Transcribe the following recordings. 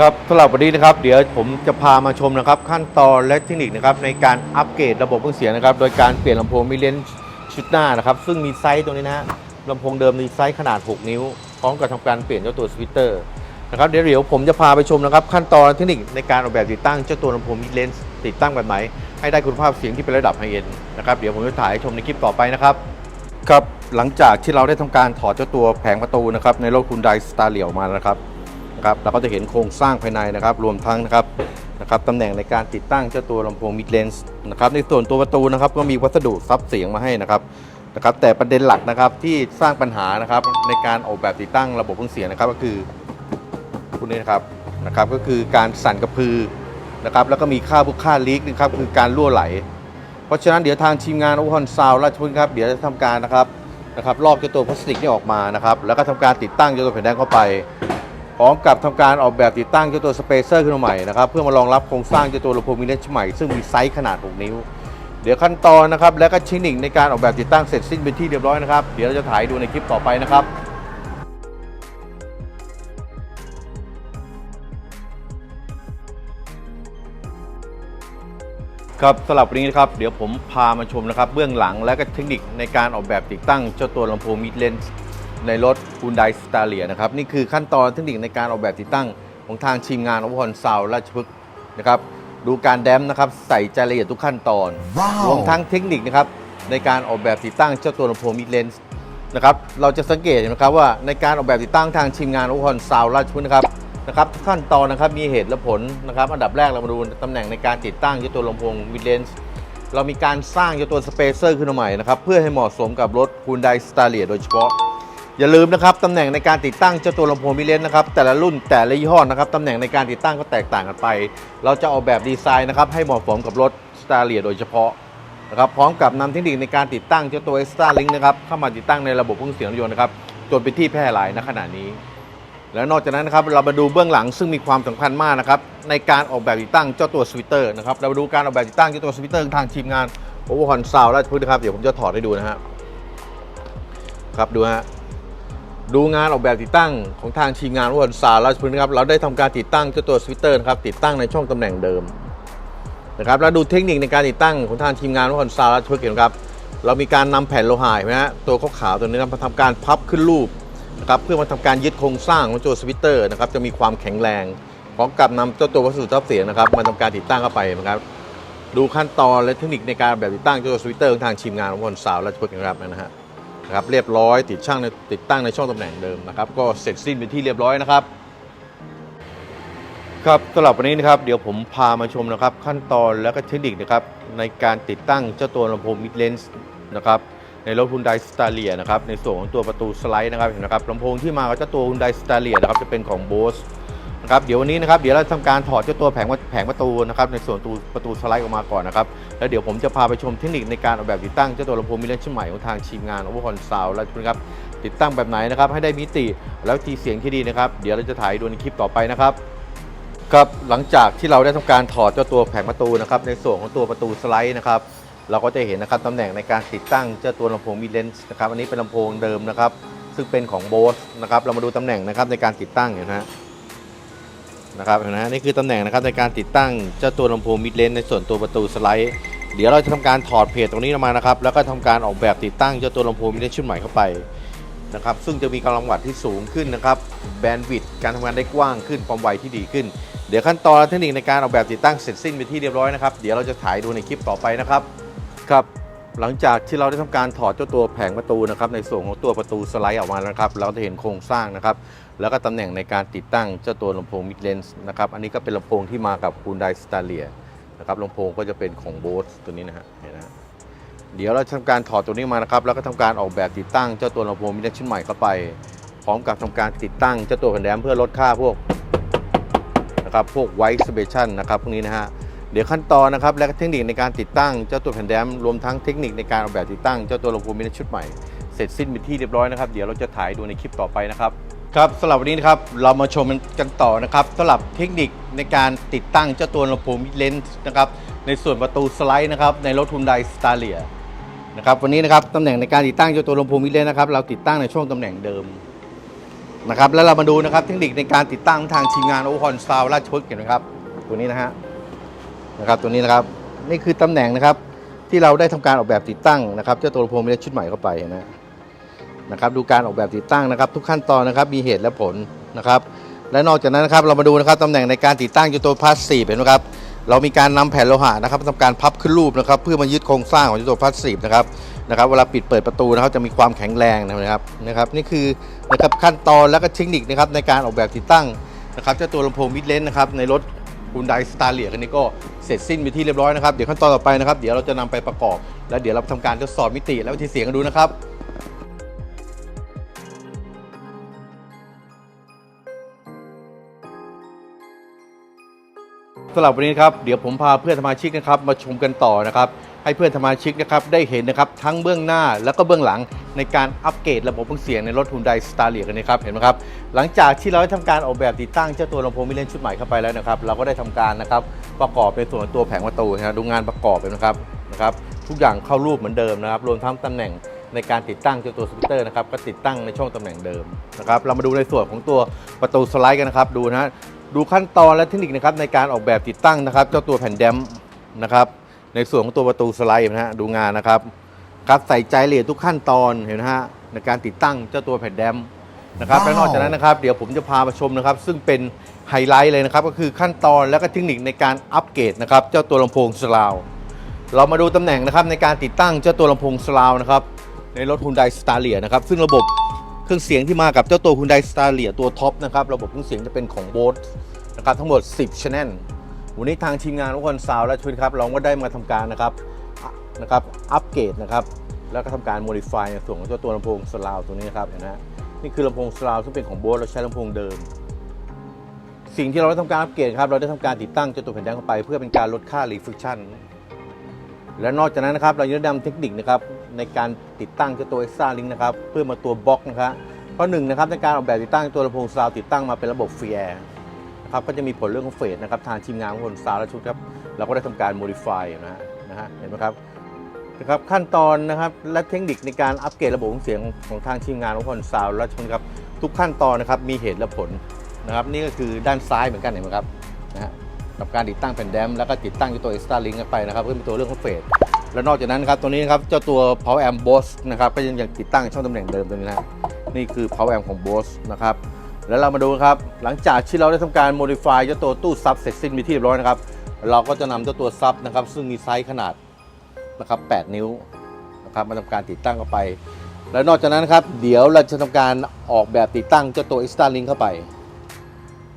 ครับสำหรับวันนี้นะครับเดี๋ยวผมจะพามาชมนะครับขั้นตอนและเทคนิคนะครับในการอัปเกรดระบบเครื่องเสียงนะครับ โดยการเปลี่ยนลำโพงมิเลนชุดหน้านะครับ ซึ่งมีไซส์ตรงนี้นะฮะลำโพงเดิมมีไซส์ขนาด 6 นิ้ว พร้อมกับทำการเปลี่ยนเจ้าตัวสวิตเตอร์นะครับเดี๋ยวเดี๋ยวผมจะพาไปชมนะครับ ขั้นตอนและเทคนิคในการออกแบบติดตั้งเจ้าตัวลำโพงมิเลนติดตั้งแบบไหนให้ได้คุณภาพเสียงที่เป็นระดับไฮเอ็นนะครับเดี๋ยวผมจะถ่ายชมในคลิปต่อไปนะครับครับหลังจากที่เราได้ทำการถอดเจ้าตัวแผงประตูนะครับในรถคุณไดสตาร์เลียวมาแล้วนะครับ นะครับเราก็จะเห็นโครงสร้างภายในนะครับรวมทั้งนะครับนะครับตำแหน่งในการติดตั้งเจ้าตัวลำโพงมิดเลนส์นะครับในส่วนตัวประตูนะครับก็มีวัสดุซับเสียงมาให้นะครับนะครับแต่ประเด็นหลักนะครับที่สร้างปัญหานะครับในการออกแบบติดตั้งระบบเครื่องเสียงนะครับก็คือพวกนี้นะครับนะครับก็คือการสั่นกระพือนะครับแล้วก็มีค่าพวกค่าลีกนะครับคือการรั่วไหล เพราะฉะนั้นเดี๋ยวทางทีมงานอุปกรณ์ซาวราชพฤกษ์ครับเดี๋ยวจะทำการนะครับนะครับลอกเจ้าตัวพลาสติกนี่ออกมานะครับแล้วก็ทำการติดตั้งเจ้าตัวแผ่นแดงเข้าไป พร้อมกับทำการออกแบบติดตั้งเจ้าตัวสเปเซอร์ขึ้นมาใหม่นะครับ เพื่อมารองรับโครงสร้างเจ้าตัวลำโพงมิเลนส์ใหม่ซึ่งมีไซส์ขนาด 6 นิ้ว เดี๋ยวขั้นตอนนะครับ และก็เทคนิคในการออกแบบติดตั้งเสร็จสิ้นเป็นที่เรียบร้อยนะครับ เดี๋ยวเราจะถ่ายดูในคลิปต่อไปนะครับครับสำหรับวันนี้นะครับเดี๋ยวผมพามาชมนะครับ เบื้องหลังและก็เทคนิคในการออกแบบติดตั้งเจ้าตัวลำโพงมิดเลนส์ ในรถ Hyundai Staria นะครับ นี่คือขั้นตอนเทคนิคในการออกแบบติดตั้งของทางทีมงานอภพรซาวราชพฤกษ์นะครับ ดูการแดมนะครับ ใส่ใจละเอียดทุกขั้นตอนว้าวรวมทั้งเทคนิคนะครับในการออกแบบติดตั้งเจ้าตัวลำโพงมิดเลนส์นะครับเราจะสังเกตเห็นะครับว่าในการออกแบบติดตั้งทางทีมงานอภพรซาวราชพฤกษ์นะครับนะครับทุกขั้นตอนนะครับมีเหตุและผลนะครับ อันดับแรกเรามาดูตำแหน่งในการติดตั้งเจ้าตัวลำโพงมิดเลนส์เรามีการสร้างเจ้าตัวสเปเซอร์ขึ้นมาใหม่นะครับ เพื่อให้เหมาะสมกับรถ Hyundai Staria โดยเฉพาะ อย่าลืมนะครับตำแหน่งในการติดตั้งเจ้าตัวลำโพงมิเลนนะครับแต่ละรุ่นแต่ละยี่ห้อนะครับตำแหน่งในการติดตั้งก็แตกต่างกันไป เราจะออกแบบดีไซน์นะครับให้เหมาะสมกับรถ Staria โดยเฉพาะนะครับพร้อมกับนำเทคนิคในการติดตั้งเจ้าตัว Extra Link นะครับเข้ามาติดตั้งในระบบเครื่องเสียงรถยนต์นะครับจนเป็นที่แพร่หลายณขณะนี้ แล้วนอกจากนั้นนะครับเรามาดูเบื้องหลังซึ่งมีความสำคัญมากนะครับในการออกแบบติดตั้งเจ้าตัวสวิตเตอร์นะครับเรามาดูการออกแบบติดตั้งเจ้าตัวสวิตเตอร์ทางทีมงานโอเวอร์ฮอนซาวราชพฤกษ์นะครับเดี๋ยวผมจะถอดให้ดูนะฮะครับดูฮะ ดูงานออกแบบติดตั้งของทางทีมงานอเวอร์ฮอนซาราชพฤกษ์นะครับ เราได้ทำการติดตั้งเจ้าตัวสวิตเตอร์นะครับติดตั้งในช่องตำแหน่งเดิมนะครับแล้วดูเทคนิคในการติดตั้งของทางทีมงานอเวอร์ฮอนซาราชพฤกษ์เห็นไหมครับ เรามีการนำแผ่นโลหะนไหมฮะตัวขาวๆตัวนี้นะมาทำการพับขึ้นรูปนะครับเพื่อมาทำการยึดโครงสร้างของตัวสวิตเตอร์นะครับจะมีความแข็งแรงพร้อมกับนำเจ้าตัววัสดุทับเสียงนะครับมาทำการติดตั้งเข้าไปนะครับ ดูขั้นตอนและเทคนิคในการแบบติดตั้งเจ้าตัวสวิตเตอร์ของทางทีมงานของคนสาวและพฤกษ์นะครับนะฮะ นะครับเรียบร้อยติดช่างติดตั้งในช่องตำแหน่งเดิมนะครับ ก็เสร็จสิ้นเป็นที่เรียบร้อยนะครับ ครับสำหรับวันนี้นะครับเดี๋ยวผมพามาชมนะครับ ขั้นตอนและก็เทคนิคนะครับในการติดตั้งเจ้าตัวลำโพงมิดเลนส์นะครับในรถ Hyundai Staria นะครับในส่วนของตัวประตูสไลด์นะครับเห็นไหมครับลำโพงที่มากับเจ้าตัว Hyundai Staria นะครับจะเป็นของ Bose นะครับเดี๋ยววันนี้นะครับเดี๋ยวเราทำการถอดเจ้าตัวแผงแผงประตูนะครับในส่วนตัวประตูสไลด์ออกมาก่อนนะครับแล้วเดี๋ยวผมจะพาไปชมเทคนิคในการออกแบบติดตั้งเจ้าตัวลำโพงมิเลนส์ชุดใหม่ของทางทีมงาน Overcon Sound และนะครับติดตั้งแบบไหนนะครับให้ได้มิติแล้วทีเสียงที่ดีนะครับ เดี๋ยวเราจะถ่ายดูในคลิปต่อไปนะครับครับหลังจากที่เราได้ทำการถอดเจ้าตัวแผงประตูนะครับในส่วนของตัวประตูสไลด์นะครับเราก็จะเห็นนะครับตำแหน่งในการติดตั้งเจ้าตัวลำโพงมิเลนส์นะครับอันนี้เป็นลำโพงเดิมนะครับซึ่งเป็นของโบสนะครับเรามาดูตำแหน่งนะครับในการติดตั้งเห็นไหมฮะ นะครับเห็นไหมฮะนี่คือตำแหน่งนะครับในการติดตั้งเจ้าตัวลำโพงมิดเลนในส่วนตัวประตูสไลด์เดี๋ยวเราจะทำการถอดเพจตรงนี้ออกมานะครับ แล้วก็ทำการออกแบบติดตั้งเจ้าตัวลำโพงมิดเลนชุดใหม่เข้าไปนะครับซึ่งจะมีกำลังวัตที่สูงขึ้นนะครับแบนด์วิดต์การทำงานได้กว้างขึ้นความไวที่ดีขึ้น เดี๋ยวขั้นตอนและเทคนิคในการออกแบบติดตั้งเสร็จสิ้นไปนที่เรียบร้อยนะครับเดี๋ยวเราจะถ่ายดูในคลิปต่อไปนะครับครับ หลังจากที่เราได้ทำการถอดเจ้าตัวแผงประตูนะครับในส่วนของตัวประตูสไลด์ออกมาแล้วนะครับ เราจะเห็นโครงสร้างนะครับ แล้วก็ตำแหน่งในการติดตั้งเจ้าตัวลำโพงมิดเลนส์นะครับ อันนี้ก็เป็นลำโพงที่มากับ Hyundai Staria นะครับลำโพงก็จะเป็นของ Bose ตัวนี้นะฮะเห็นนะเดี๋ยวเราทำการถอดตัวนี้มานะครับ แล้วก็ทำการออกแบบติดตั้งเจ้าตัวลำโพงมิดชิ้นใหม่เข้าไป พร้อมกับทำการติดตั้งเจ้าตัวแผ่นแดมเพื่อลดค่าพวกนะครับพวกไวท์สเปชันนะครับพวกนี้นะฮะ เดี๋ยวขั้นตอนนะครับและก็เทคนิคในการติดตั้งเจ้าตัวแผ่นแดมรวมทั้งเทคนิคในการออกแบบติดตั้งเจ้าตัวลำโพงมิดชุดใหม่เสร็จสิ้นเป็นที่เรียบร้อยนะครับเดี๋ยวเราจะถ่ายดูในคลิปต่อไปนะครับครับสำหรับวันนี้นะครับเรามาชมกันต่อนะครับสำหรับเทคนิคในการติดตั้งเจ้าตัวลำโพงมิเลนส์นะครับในส่วนประตูสไลด์นะครับในรถ Hyundai Staria นะครับวันนี้นะครับตำแหน่งในการติดตั้งเจ้าตัวลำโพงมิเลนนะครับเราติดตั้งในช่วงตำแหน่งเดิมนะครับแล้วเรามาดูนะครับเทคนิคในการติดตั้งทางทีมงานโอคอนซาวราชพฤกษ์เห็นไหมครับตัวนี้นะฮะ นะครับตัวนี้นะครับนี่คือตำแหน่งนะครับที่เราได้ทำการออกแบบติดตั้งนะครับเจ้าตัวลำโพงมีชุดใหม่เข้าไปนะนะครับดูการออกแบบติดตั้งนะครับ ทุกขั้นตอนนะครับมีเหตุและผลนะครับ และนอกจากนั้นนะครับเรามาดูนะครับตำแหน่งในการติดตั้งเจ้าตัวพาสซีฟเห็นไหมครับเรามีการนำแผ่นโลหะนะครับทำการพับขึ้นรูปนะครับ เพื่อมายึดโครงสร้างของเจ้าตัวพาสซีฟนะครับนะครับเวลาปิดเปิดประตูนะครับจะมีความแข็งแรงนะครับนะครับ นี่คือนะครับขั้นตอนและก็เทคนิคนะครับในการออกแบบติดตั้งนะครับเจ้าตัวลำโพงมิดเลนนะครับในรถ h ุ n ไดสตาร์เลียคันนี้ก็เสร็จสิ้นไปที่เรียบร้อยนะครับ เดี๋ยวขั้นตอนต่อไปนะครับ เดี๋ยวเราจะนำไปประกอบ แล้วเดี๋ยวเราทำการทดสอบมิติและวิธีเสียงกันดูนะครับสำหรับวันนี้นครับเดี๋ยวผมพาเพื่อนสมาชิกนะครับมาชมกันต่อนะครับให้เพื่อนสมาชิกนะครับได้เห็นนะครับทั้งเบื้องหน้าแล้วก็เบื้องหลัง ในการอัปเกรดระบบเครื่องเสียงในรถ Hyundai Staria กันนะครับเห็นไหมครับหลังจากที่เราได้ทำการออกแบบติดตั้งเจ้าตัวลำโพงมิเลนชุดใหม่เข้าไปแล้วนะครับเราก็ได้ทำการนะครับประกอบเป็นส่วนตัวแผงประตูนะดูงานประกอบเลยนะครับนะครับทุกอย่างเข้ารูปเหมือนเดิมนะครับรวมทั้งตำแหน่งในการติดตั้งเจ้าตัวสปีกเตอร์นะครับก็ติดตั้งในช่องตำแหน่งเดิมนะครับเรามาดูในส่วนของตัวประตูสไลด์กันนะครับดูนะฮะดูขั้นตอนและเทคนิคนะครับในการออกแบบติดตั้งนะครับ เจ้าตัวแผ่นแดมนะครับในส่วนของตัวประตูสไลด์นะฮะดูงานนะครับ ครับใส่ใจละเอียดทุกขั้นตอนเห็นนะฮะในการติดตั้งเจ้าตัวแผ่นแดมนะครับและนอกจากนั้นนะครับเดี๋ยวผมจะพามาชมนะครับ ซึ่งเป็นไฮไลท์เลยนะครับ ก็คือขั้นตอนและก็เทคนิคในการอัปเกรดนะครับเจ้าตัวลำโพงสลาว เรามาดูตำแหน่งนะครับในการติดตั้งเจ้าตัวลำโพงสลาวนะครับในรถ Hyundai Staria นะครับซึ่งระบบเครื่องเสียงที่มากับเจ้าตัว Hyundai Staria ตัวท็อปนะครับระบบเครื่องเสียงจะเป็นของ Bose นะครับทั้งหมด 10 channel วันนี้ทางทีมงานทุกคนซาวและชุดครับเราก็ได้มาทำการนะครับอะ นะครับอัปเกรดนะครับแล้วก็ทำการ modify ในส่วนของเจ้าตัวลำโพงสลาวตัวนี้นะครับเห็นไหมฮะนี่คือลำโพงสลาวซึ่งเป็นของโบสเราใช้ลำโพงเดิม สิ่งที่เราได้ทำการอัปเกรดครับเราได้ทำการติดตั้งเจ้าตัวแผ่นแดงเข้าไป เพื่อเป็นการลดค่า reflection และนอกจากนั้นนะครับเรายังได้นำเทคนิคนะครับในการติดตั้งเจ้าตัว extra link นะครับเพื่อมาตัวบล็อกนะครับข้อหนึ่งนะครับในการออกแบบติดตั้งตัวลำโพงสลาวติดตั้งมาเป็นระบบฟีแอร์นะครับก็จะมีผลเรื่องของเฟสนะครับทางทีมงานของคนซาวและชุดครับเราก็ได้ทำการ modify นะฮะนะฮะเห็นไหมครับ นะครับขั้นตอนนะครับและเทคนิคในการอัปเกรดระบบเสียงของทางทีมงานของคนซาวและชุดครับทุกขั้นตอนนะครับมีเหตุและผลนะครับนี่ก็คือด้านซ้ายเหมือนกันเห็นไหมครับนะฮะกับการติดตั้งแผ่นแดมแล้วก็ติดตั้งตัว extra link กันไปนะครับเพื่อเป็นตัวเรื่องของเฟสและนอกจากนั้นครับตัวนี้นะครับเจ้าตัว power amp Bose นะครับก็ยังยังติดตั้งช่องตำแหน่งเดิมตัวนี้นะนี่คือ power amp ของ Bose นะครับแล้วเรามาดูครับหลังจากที่เราได้ทำการ modify เจ้าตัวตู้ซับเสร็จสิ้นไปที่เรียบร้อยนะครับเราก็จะนำเจ้าตัวซับนะครับซึ่งมีไซส์ขนาด นะครับ 8 นิ้วนะครับมาทำการติดตั้งเข้าไป และนอกจากนั้นะครับ เดี๋ยวเราจะทำการออกแบบติดตั้งเจ้าตัว extra link เข้าไป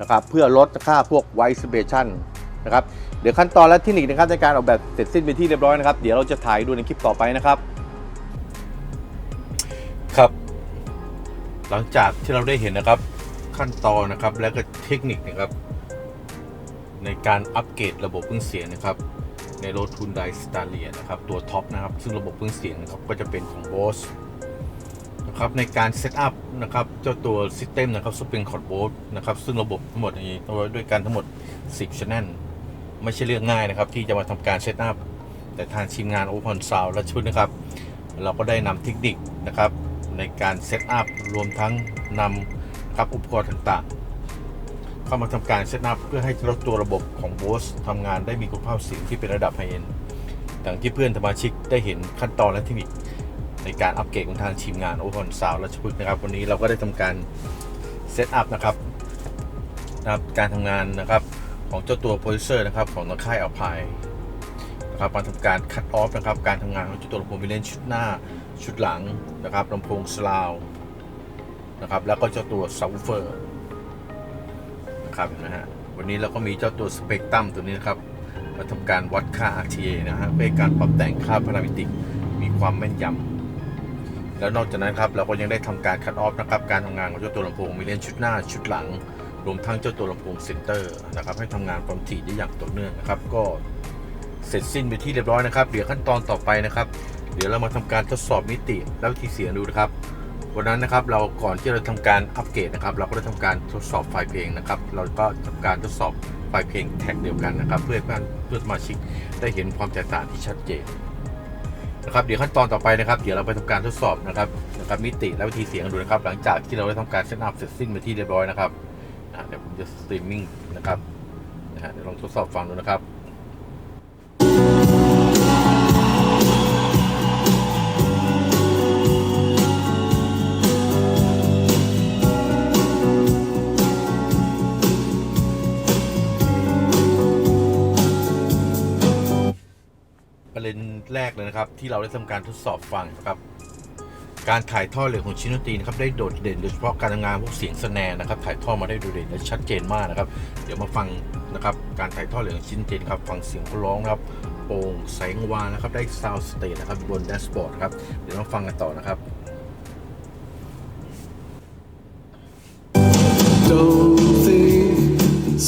นะครับเพื่อลดค่าพวก white vibration นะครับเดี๋ยวขั้นตอนและเทคนิคนะครับในการออกแบบเสร็จสิ้นไปที่เรียบร้อยนะครับ เดี๋ยวเราจะถ่ายดูในคลิปต่อไปนะครับ ครับ หลังจากที่เราได้เห็นนะครับขั้นตอนนะครับและก็เทคนิคนะครับ ในการอัปเกรดระบบเครื่องเสียงนะครับ ในรถ Hyundai Staria นะครับ ตัวท็อปนะครับ ซึ่งระบบเครื่องเสียงนะครับก็จะเป็นของ Bose นะครับในการเซตอัพนะครับเจ้าตัว System นะครับซึ่งเป็นคอร์ด Bose นะครับซึ่งระบบทั้งหมดนี้ด้วยกันทั้งหมด 10 channel ไม่ใช่เรื่องง่ายนะครับ ที่จะมาทำการเซตอัพแต่ทางทีมงาน Open Sound และชุดนะครับ เราก็ได้นำเทคนิคนะครับในการเซตอัพรวมทั้งนำครับอุปกรณ์ต่างๆ เข้ามาทำการเซตอัพเพื่อให้รถตัวระบบของ Bose ทำงานได้มีคุณภาพเสียงที่เป็นระดับไฮเอ็นดังที่เพื่อนสมาชิกได้เห็นขั้นตอนและเทคนิคในการอัปเกรดของทางทีมงานโอ p อนซาวและชพฤกษ์นะครับ วันนี้เราก็ได้ทำการเซตอัพนะครับนะครับการทำงานนะครับของเจ้าตัวโปรดิวเซอร์นะครับของทางค่ายอัลไพนะครับมาทำการคัดออฟนะครับการทำงานของเจ้าตัวลำโพงมิเลนชุดหน้าชุดหลังนะครับลำโพงสลาวนะครับแล้วก็เจ้าตัวซับวูเฟอร์ ครับนะฮะวันนี้เราก็มีเจ้าตัวสเปกตรัมตัวนี้นะครับมาทำการวัดค่า RTA นะฮะเพื่อการปรับแต่งค่าพารามิติกมีความแม่นยำแล้วนอกจากนั้นครับเราก็ยังได้ทำการคัดออฟนะครับการทำงานของเจ้าตัวลำโพงมิเลนชุดหน้าชุดหลัง รวมทั้งเจ้าตัวลำโพงเซนเตอร์นะครับให้ทำงานความถี่ได้อย่างต่อเนื่องนะครับก็เสร็จสิ้นไปที่เรียบร้อยนะครับ เดี๋ยวขั้นตอนต่อไปนะครับ เดี๋ยวเรามาทำการทดสอบมิติและวิธีเสียงดูนะครับ วันนั้นนะครับเราก่อนที่เราทำการอัปเกรดนะครับ เราก็ได้ทำการทดสอบไฟล์เพลงนะครับ เราก็ทำการทดสอบไฟล์เพลงแท็กเดียวกันนะครับ เพื่อเพื่อนเพื่อสมาชิกได้เห็นความแตกต่างที่ชัดเจนนะครับเดี๋ยวขั้นตอนต่อไปนะครับ เดี๋ยวเราไปทำการทดสอบนะครับนะครับมิติและวิธีเสียงดูนะครับ หลังจากที่เราได้ทำการเซตอัพเสร็จสิ้นไปที่เรียบร้อยนะครับเดี๋ยวผมจะสตรีมมิ่งนะครับนะฮะเดี๋ยวลองทดสอบฟังดูนะครับ แรกเลยนะครับ ที่เราได้ทำการทดสอบฟังนะครับ การถ่ายทอดเสียงของชินดนตรีนะครับได้โดดเด่นโดยเฉพาะการทำงานพวกเสียงสแนร์นะครับ ถ่ายทอดมาได้โดดเด่นและชัดเจนมากนะครับ เดี๋ยวมาฟังนะครับ การถ่ายทอดเสียงของชินดนตรีนครับฟังเสียงเขาร้องครับโป่งแสงวานนะครับได้ซาวสเตทนะครับบนแดชบอร์ดครับเดี๋ยวมาฟังกันต่อนะครับ Don't think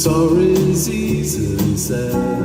sorry's easily said.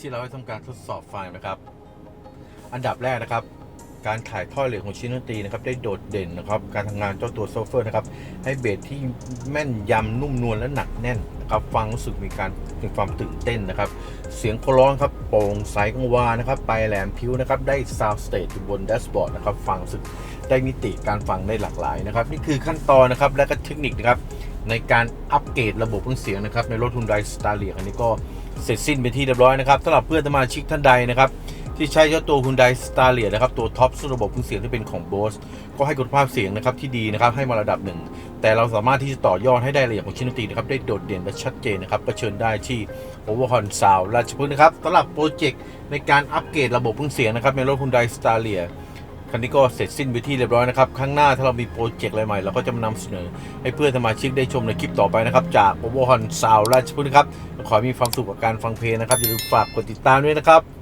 ที่เราได้ทำการทดสอบฟังนะครับ อันดับแรกนะครับ การถ่ายทอดเสียงของชิ้นดนตรีนะครับ ได้โดดเด่นนะครับ การทำงานเจ้าตัวโซเฟอร์นะครับ ให้เบสที่แม่นยำนุ่มนวลและหนักแน่นนะครับ ฟังรู้สึกมีการมีความตื่นเต้นนะครับ เสียงโคร้องครับโปร่งใสกังวานนะครับปลายแหลมพิ้วนะครับ ได้ซาวด์สเตจอยู่บนแดชบอร์ดนะครับ ฟังรู้สึกได้มิติการฟังได้หลากหลายนะครับ นี่คือขั้นตอนนะครับและก็เทคนิคนะครับ ในการอัปเกรดระบบเครื่องเสียงนะครับในรถ Hyundai Staria อันนี้ก็เสร็จสิ้นเป็นที่เรียบร้อยนะครับสำหรับเพื่อนสมาชิกท่านใดนะครับที่ใช้เจ้าตัว Hyundai Staria นะครับตัวท็อปสุดระบบเครื่องเสียงที่เป็นของ Bose ก็ให้คุณภาพเสียงนะครับที่ดีนะครับให้มาระดับหนึ่ง แต่เราสามารถที่จะต่อยอดให้ได้ละเอียดของชิ้นดนตรีนะครับได้โดดเด่นและชัดเจนนะครับก็เชิญได้ที่ Overhorn Sound ราชพฤกษ์นะครับสำหรับโปรเจกต์ในการอัปเกรดระบบเครื่องเสียงนะครับในรถ Hyundai Staria คันนี้ก็เสร็จสิ้นไปที่เรียบร้อยนะครับ ข้างหน้าถ้าเรามีโปรเจกต์อะไรใหม่เราก็จะมานำเสนอ ให้เพื่อนสมาชิกได้ชมในคลิปต่อไปนะครับ จากโอเวอร์ฮอนซาวราชพฤกษ์นะครับ ขอให้มีความสุขกับการฟังเพลงนะครับ อย่าลืมฝากกดติดตามด้วยนะครับ